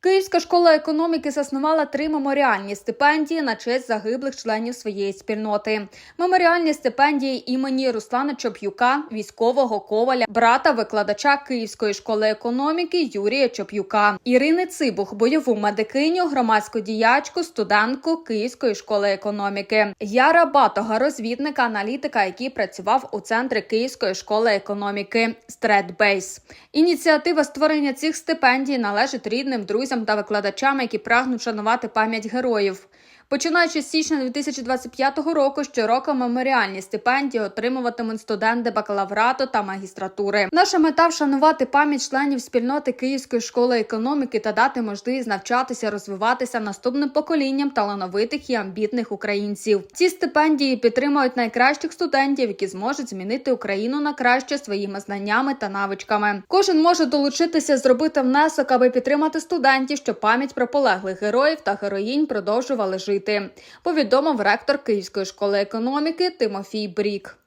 Київська школа економіки заснувала три меморіальні стипендії на честь загиблих членів своєї спільноти. Меморіальні стипендії імені Руслана Чоп'юка, військового коваля, брата викладача Київської школи економіки Юрія Чоп'юка, Ірини Цибух, бойову медикиню, громадську діячку, студентку Київської школи економіки, Яра Батога, розвідника, аналітика, який працював у центрі Київської школи економіки Стредбейс. Ініціатива створення цих стипендій належить рідним, друзям та викладачам, які прагнуть шанувати пам'ять героїв. Починаючи з січня 2025 року, щороку меморіальні стипендії отримуватимуть студенти бакалаврату та магістратури. Наша мета вшанувати пам'ять членів спільноти Київської школи економіки та дати можливість навчатися, розвиватися наступним поколінням талановитих і амбітних українців. Ці стипендії підтримують найкращих студентів, які зможуть змінити Україну на краще своїми знаннями та навичками. Кожен може долучитися, зробити внесок, аби підтримати студентів, щоб пам'ять про полеглих героїв та героїнь продовжували жити. Повідомив ректор Київської школи економіки Тимофій Брік.